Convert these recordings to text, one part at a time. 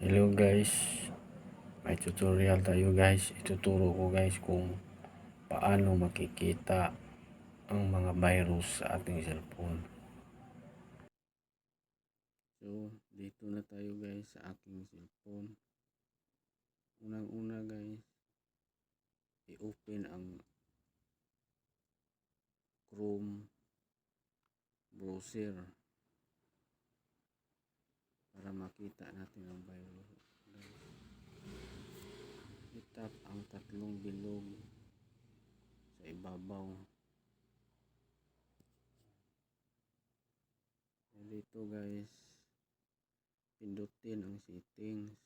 Hello guys, may tutorial tayo guys. Ituturo ko guys kung paano makikita ang mga virus sa ating cellphone. So, dito na tayo guys sa aking cellphone. Unang-una guys, i-open ang Chrome browser makita natin ang virus. I-tap ang tatlong bilog sa ibabaw. Dito guys, pindutin ang settings.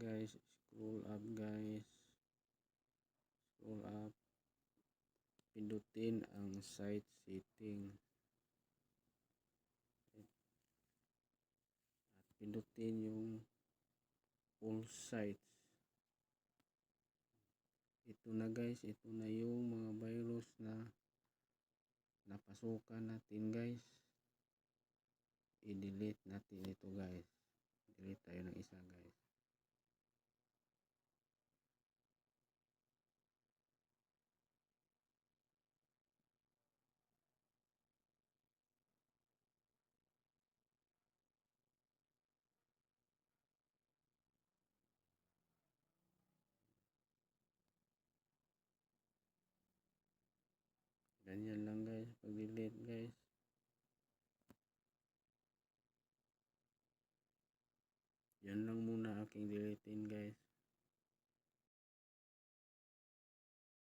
Guys, scroll up guys. Scroll up. Pindutin ang site setting. At pindutin yung all sites. Ito na guys, ito na yung mga virus na napasukan natin guys. I-delete natin ito guys. Delete tayo ng isa guys. Ganyan lang guys, pag-delete guys. Yan lang muna aking deletein guys.